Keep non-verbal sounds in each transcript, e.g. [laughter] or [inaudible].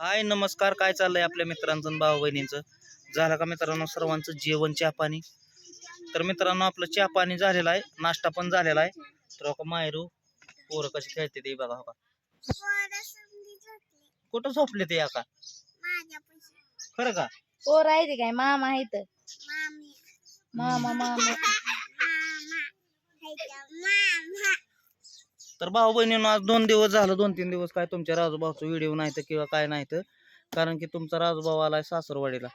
हाय नमस्कार. काय चाललंय आपल्या मित्रांचं भाऊ बहिणींचं झालं का मित्रांनो सर्वांचं जेवण चहा पाणी? तर मित्रांनो आपलं चहा पाणी झालेलं आहे. नाश्ता पण झालेला आहे. तर हो का मायरू पोरं कशी खेळते ते बघा हो का? कुठं झोपले ते का खरं का? पोर आहे ते काय? मामा आहेत मामा. मामा. तर भाऊ बहिणींनो आज दोन दिवस झालं दोन तीन दिवस काय तुमच्या राजूभाऊचा व्हिडिओ नाही तर किंवा काय नाही तर. कारण की तुमचा राजूभाऊ आलाय सासरवाडीला.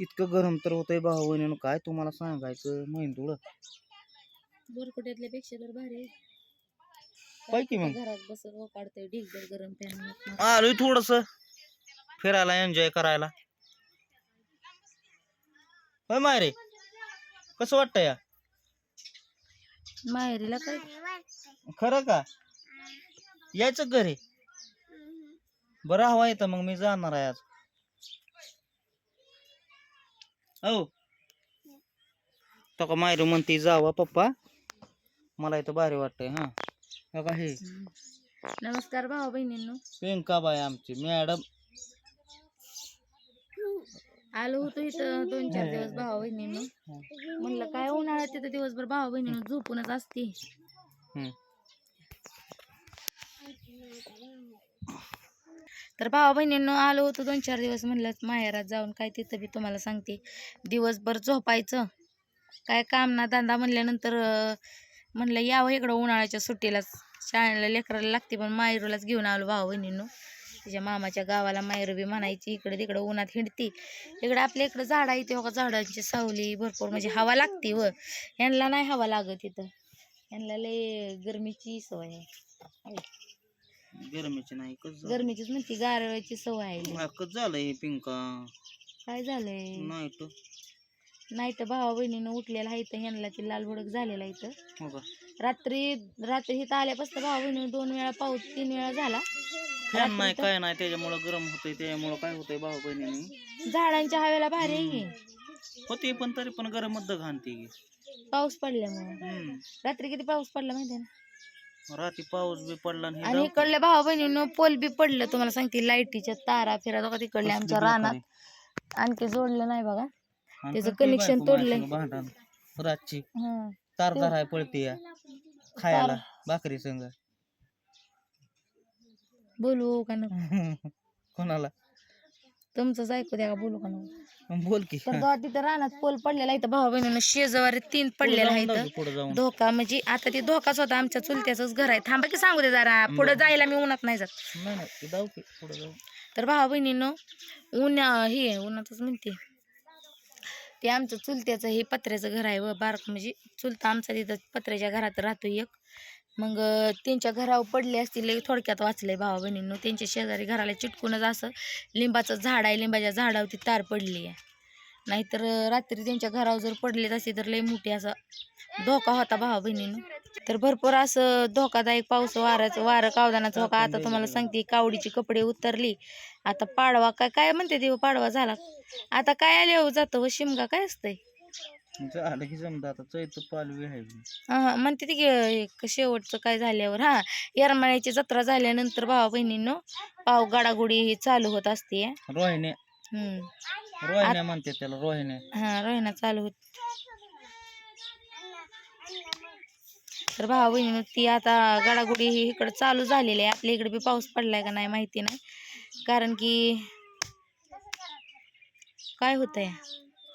इतकं गरम तर होतंय भाऊ बहिणीनं काय तुम्हाला सांगायचं महिंदुळ बोरकुट्यातल्या पेक्षा तर भारी आहे. काय की मग? घरात बसून काढतोय ढीगभर गरम आलोय थोडस. फिरायला एन्जॉय करायला. होय मायरे कसं वाटतं या? माहेरीला काय? खरं का? यायचं घरी. बरं हवा येतं मग मी जाणार आहे आज. हो तो का मायरू म्हणते जावा पप्पा. मला इथं भारी वाटतंय हा. हो का हे? नमस्कार भाऊ बहिणींनो. प्रियंका बाय आमची मॅडम. आलो होतो इथं दोन चार दिवस भाऊ बहिणींनो. म्हणलं काय उन्हाळ्यात तिथं दिवसभर भाऊ बहिणीनं झोपूनच असते हम्म. तर भावा बहिणींनो आलो होतो दोन चार दिवस म्हणलं माहेरात जाऊन काय तिथं बी तुम्हाला सांगते. दिवसभर झोपायचं. काय काम ना धंदा म्हणल्यानंतर म्हणलं यावं इकडं उन्हाळ्याच्या सुट्टीला. शाळेला लेकराला लागते पण मायरूलाच घेऊन आलो भाऊ बहिणींनो. तिच्या मामाच्या गावाला मायरू बी म्हणायची इकडे तिकडं उन्हात हिंडती. इकडं आपल्या इकडं झाडं आहे तेव्हा झाडांची सावली भरपूर म्हणजे हवा लागते व. यांना नाही हवा लागत इथं. यांना लय गरमीची सवय आहे. गरमीची नाही गरमीचीच म्हणते गारव्याची सवय आहे झालं हे पिंका. काय झालंय? नाही तर. नाही तर भावा बहिणीनं उठलेला आहे इथं ह्यांना ती लाल भडक झालेला इथं. हो का? रात्री रात्री इथं आल्यापासून भावा बहिणीनं दोन वेळा पाऊस तीन वेळा झाला. फॅन नाही काय नाही त्याच्यामुळं गरम होतंय त्याच्यामुळं काय होतंय भाऊ बहिणीने? झाडांच्या हवेला भारी आहे. की. होते पण तरी पण गरमच घालते की पाऊस पडल्यामुळे. हम्म. रात्री किती पाऊस पडला माहिती ना? रात्री पाऊस बी पडला आणि हे आणि इकडल्या भावा बहिणीनं पोल बी पडलं तुम्हाला सांगते लाईटीच्या तारा फिरा का तिकडल्या आमच्या रानात. आणखी जोडलं नाही बघा. आणि त्याचं पण connection बायको तोडलंय. माझ्यासंग भांडण रातची हं. तार धराय पळते या खायला भाकरी संग. बोलू का नको? [laughs] कोणाला? तुमचंच ऐकू द्या का बोलू का नको बोल की. तिथं रानात पोल पडलेला इथं भावा बहिणीनं शेजवारी तीन पडलेला आहे इथं. पुढे जाऊन. धोका म्हणजे आता ते धोकाच होता आमच्या चुलत्याचंच घर आहे. थांबा की सांगू दे जरा पुढे जायला मी उन्हात नाही जात. नाही नाही ते जाऊ की पुढे जाऊ. तर भावा बहिणीनं ऊन हे आहे, उन्हातच म्हणते. ते आमचं चुलत्याचं हे पत्र्याचं घर आहे व बारक. म्हणजे चुलता आमचा तिथं पत्र्याच्या घरात राहतो एक. मग त्यांच्या घरावर पडले असतील लई थोडक्यात वाचलंय भावा बहिणींनो. त्यांच्या शेजारी घराला चिटकूनच असं लिंबाचं झाड आहे लिंबाच्या झाडावर ती तार पडली आहे. नाहीतर रात्री त्यांच्या घरावर जर पडलेत असते तर लई मोठी असा धोका होता भावा बहिणीनं. तर भरपूर असं धोकादायक पाऊस वाऱ्याचं वारं कावदानाचं धोका. आता तुम्हाला सांगते कावडीची कपडे उतरली. आता पाडवा काय काय म्हणते देव पाडवा झाला. आता काय आले हो जातं व शिमगा काय असतंय? झालं की समजा आता चैत पालवी आहे. हा म्हणते ती की शेवटचं काय झाल्यावर. हा येरमाळ्याची जत्रा झाल्यानंतर भावा बहिणीनं पाव गाडागुडी ही चालू होत असते. रोहिणी. हम्म. रोहिण्या म्हणते त्याला रोहिण्या हा रोहिणा चालू होत. तर भावा बहिणीनं ती आता गाडागुडी ही इकडं चालू झालेली आहे. आपल्या इकडे बी पाऊस पडलाय का नाही माहिती नाही. कारण की काय होतंय?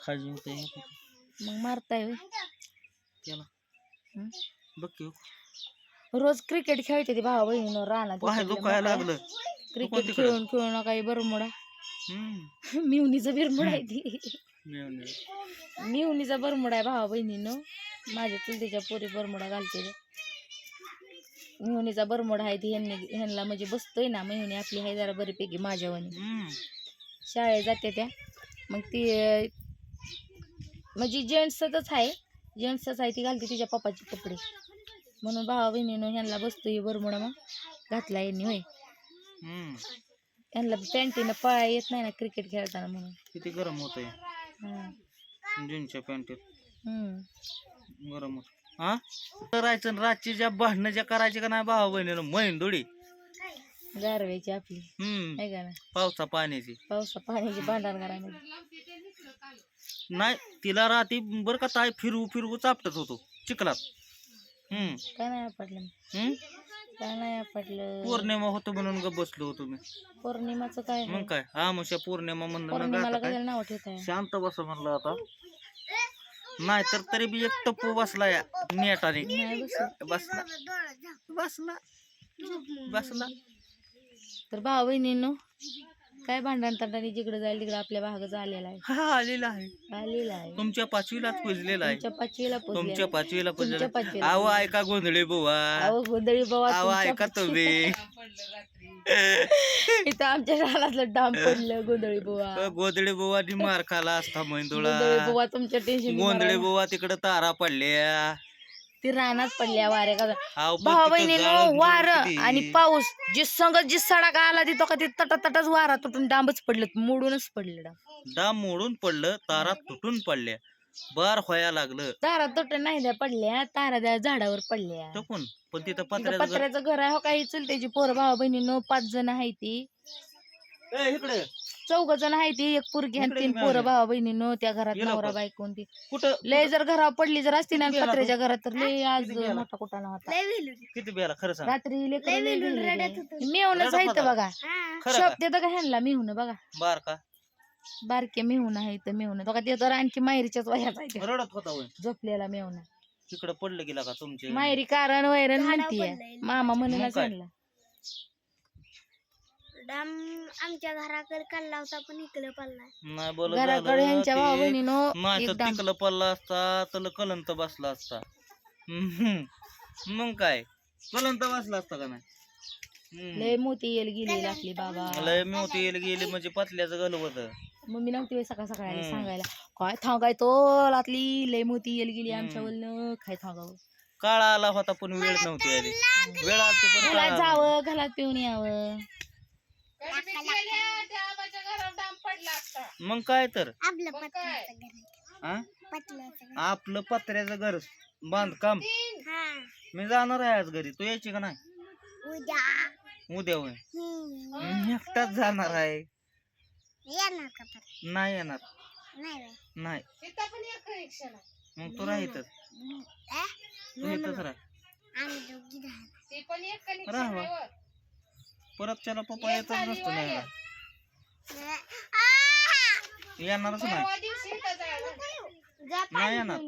खाजी होते मग मारताय होय. त्याला हं? बघ की हो. रोज क्रिकेट खेळते ती भावा बहिणीनं रानात पाय दुखायला लागलं क्रिकेट? खेळून खेळून काही बरमुडा हम्म [laughs] मिवणीचा बिरमुडा आहे ती मिळून मिळून. मिवणीचा बरमुडा आहे भावा बहिणीनं माझ्या चुलतीच्या पोरी बरमुडा घालते रे. मिवणीचा बरमुडा आहे ती ह्यांनी ह्यांना म्हणजे बसतोय ना मिवणी आपली आहे जरा बरीपैकी माझ्यावानी हम्म. शाळेत जाते त्या मग ती म्हणजे जेंट्सच आहे. जेंट्सच आहे ती घालते तिच्या पप्पाचे कपडे. म्हणून भावा बहिणीनं ह्यांना बसतोय बरमुडा मग. घातला यांनी होय. यांना पॅन्टीनं पळा येत नाही ना क्रिकेट खेळताना म्हणून. किती गरम होतंय. हं. जीन्सच्या पॅन्टीत. गरम होत हा? करायचं रातची ज्या भांडणं ज्या करायची का नाही भावा बहिणीनं? मैन दोडी गारव्याची आपली. हम्म. आहे पावसा पाण्याची. पावसा पाण्याची भांडण घरामध्ये नाही तिला रात्री बर का ताई फिरवू फिरवू चापटत होतो चिखलात. हम्म. काय नाही आपटलं हम्म? काय नाही आपटलं पौर्णिमा होतो म्हणून ग बसलो होतो मी. पौर्णिमाचं काय मग काय? आमुष्या पौर्णिमा म्हणलं पौर्णिमाला काय? कशाला नाव ठेवताय? शांत बस म्हणलं आता. नाही तर तरी बी एक टप्पू बसला या नेटाने. नाही बसला. बसला. बसला. तर भाऊ बहिणींनो काय भांडण तंडाने जिकडे जाईल तिकडे आपल्या भाग झालेला आहे. हा आलेला आहे. आलेला आहे. तुमच्या पाचवीलाच पुजलेला आहे. तुमच्या पाचवीला तुमच्या पाचवीला पुजलेला पाचवीला आव ऐका गोंधळे बुवा. अहो गोंधळी बाबा आव तुमच्या ऐका पाचवीला- तुम्ही. [laughs] इथं आमच्या रानातलं डाम पडलं गोंधळी बुवा. गोंधळे बुवानी मार खाला असता गोंधळी मैंदुळा बुवा तुमच्या टेन्शन गोंधळे बुवा तिकडे तारा पडल्या. ती रानात पडल्या वाऱ्या का तिथं बहिणीनं वार. आणि पाऊस जी संगत जी सडा का आला तिथं का ते तटा तटाच वारा तुटून डांबच पडलं मोडूनच पडलं डांब. डाम मोडून पडलं तारा तुटून पडल्या. बार व्हाया लागलं. तारा तुटून नाही द्या पडल्या तारा त्या झाडावर पडल्या. टकून पण तिथं तिथं पत्र्याचं घर- पत्र्याचं घर आहे हो काही चुलत्याची पोरं भाऊ बहिणीनं पाच जण आहे ती. ए, इकडे. चौघ जण आहे ती एक पोरगी आणि इकडे तीन पोरं? भाऊ बहिणीनं त्या घरात गेला नवरा पण. बायको आणि ती. कुठं लय जर घरावर पडली जर असती ना किती गेला पत्र्याच्या घरात तर लय आज किती गेला? मोठा कुठाना होता. किती बेला? खरं सांग. रात्री लय रडत आहे होता. बघा. खरं शॉप देतं का ह्यांना? मेहून बघा. बार का? बारके मेहून आहे तर मेहून. बघा ते तर आणखी माहेरीच्याच वयाचा आहे ते. रडत होता होय. झोपलेला मेहून. तिकडं पडलं गेला का तुमचे? माहेरी कारण वैरण म्हणतीये मामा म्हणूनच मग काय? आणला आमच्या घराकडे काढला होता पण इकडे पडला. नाही बोल घराकडे ह्यांच्या भाऊ बहिणीनं नाही तर एकदम तिकलं पडला असता तर कलंत बसला असता. हम्म. मग काय? कलंत बसला असता का नाही? हम्म. लय मोती येल गेली आपली बाबा. लय मोठी येईल गेली म्हणजे पतल्याचं गलवत मम्मी नव्हती बाई सकाळ सकाळी आली हम्म. सांगायला. काय थांगाय तो लातली लय मोती येल गेली आमच्या वलनं. काय थांगावं काळा आला होता पण वेळ नव्हती आली. वेळ आलती पण काळ घरात आला. जावं घरात पिऊन यावं. मग काय तर? आपलं पत्र्याचं घर. हा? बांधकाम. हा. मी जाणार आहे आज घरी. तू यायची का नाही? उद्या. उद्या होय. मी एकटाच जाणार आहे. येणार का परत? नाही येणार. नाही मग तू राहितच? तू इथंच राह. राह. परत त्याला पप्पा येतच नसतो आ! येणारच नाही. नाही येणार.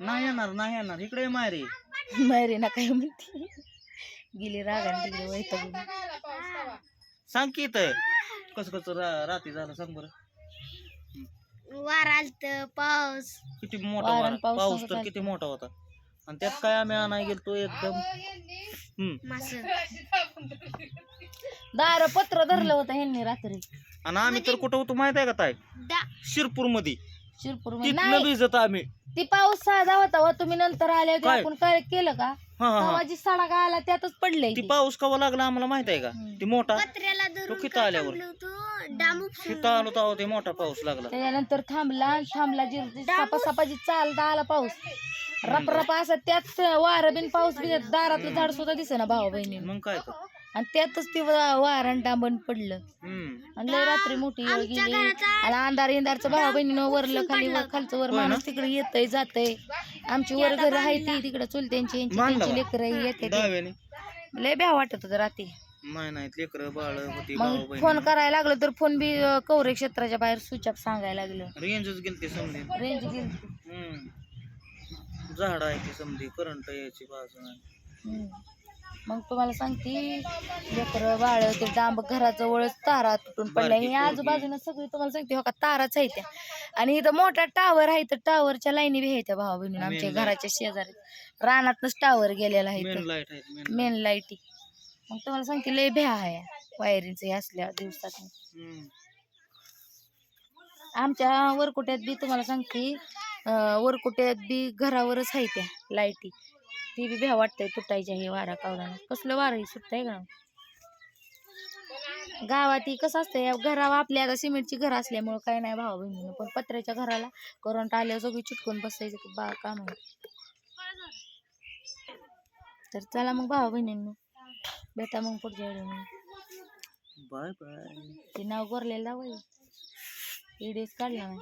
नाही येणार नाही येणार. इकडे ये मायरी. मायरी ना काय म्हणते? गेली रागाने तिकडे वैतागून सांग की इथं. कसं कसं रा- रात्री झालं सांग बरं. वार आलत पाऊस. किती मोठा वारा वारा. आणि पाऊस तर. किती मोठा होता. आणि त्यात काय आम्ही आणाय गेलतो एकदम? हम्म. मास. दार पत्र धरलं होतं ह्यांनी रात्री. आणि आम्ही तर कुठं होतो माहीत आहे का ताई? दा शिरपूरमध्ये शिरपूरमध्ये तिथनं नाही. भिजत आम्ही. ती पाऊस साधा होता हो तुम्ही नंतर आले होते काय? आपण काय केलं का? हा हा हा. तेव्हा सडा का आला त्यातच पडलंय ती. पाऊस कवा लागला आम्हाला माहीत आहे का. ती मोठा. पत्र्याला तो धरून किती आल्यावर? थांबलो तिथं आलो तेव्हा ते मोठा पाऊस लागला. त्याच्यानंतर थांबला थांबला जी जी सपा सपाची चालता आला पाऊस. रप रप असं त्यात वार बिन पाऊस बी दारातलं झाड सुद्धा दिसेना भाऊ बहिणी. मग काय तर. आणि त्यातच ते वारण डांबण पडलं. हम्म. आणि लय रात्री मोठी वेळ गेली. आणि अंधार इंदारचं भाऊ बहिणीनं वरलं खाली वर खालचं वर? माणूस तिकडे येतय जातय. आमची वर घर आहे ती तिकडे चुलत्यांची यांची त्यांची बा. लेकर येते दहाव्याने लय भ्या वाटत होत रात्री. नाही नाही लेकर बाळ होती भाऊ मग बहीण. फोन करायला लागलं तर फोन बी अं, कवरे क्षेत्राच्या बाहेर स्विच ऑफ सांगायला लागलं. रेंजच गेलती समजे रेंज गेली हम्म. झाड आहे ती समधी करंट यायची बाजू नाही. हम्म. मग तुम्हाला सांगते लेकर बाळ ते डांब घराजवळच तारा तुटून पडल्या. बारकी हे पोरगी. आजूबाजूला सगळी तुम्हाला सांगते हो का? ताराच आहे त्या. आणि इथं मोठा टावर आहे तर टावरच्या लाईनी बी आहे त्या भावा बहिणी आमच्या Main light. घराच्या शेजारी. रानातनच टावर गेलेला आहे मेन लाइट आहे मेन मेन लाईटी मग तुम्हाला सांगते लय भ्या आहे. वायरिंगचं हे असल्या दिवसात आमच्या वरकुट्यात बी तुम्हाला सांगते वरकुट्यात बी घरावरच आहे त्या लाईटी. ती बी भ्या वाटतंय तुटायच्या हे वारा कावडानं कसलं वारं हे सुटतंय का? गावात ही कसं असतंय घरावर आपल्या आता सिमेंटची घर असल्यामुळं काय नाही भावा बहिणीनं. पण पत्र्याच्या घराला करंट आल्यावर सगळी चिटकून बसायचं बा काम तर चला मग भावा बहिणींनो. भेटा मग पुढच्या व्हिडिओ बाय बाय. ते नाव गोरलेलं लावाय व्हिडिओच काढला नाही.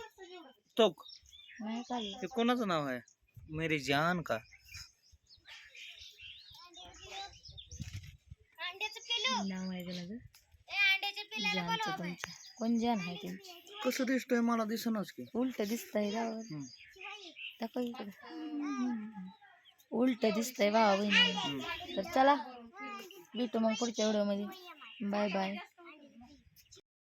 नाही हे कोणाचं नाव आहे? मेरी जान का? नाव आहे जानचं तुमच्या कोण जान आहे त्यांची? कसं दिसतोय? मला दिसनाच की. उलट दिसतंय गावावर हम्म. दाखव इकडं. उलट दिसतंय भावा बहिणी हम्म. तर चला भेटू मग पुढच्या व्हिडिओमध्ये. Bye bye.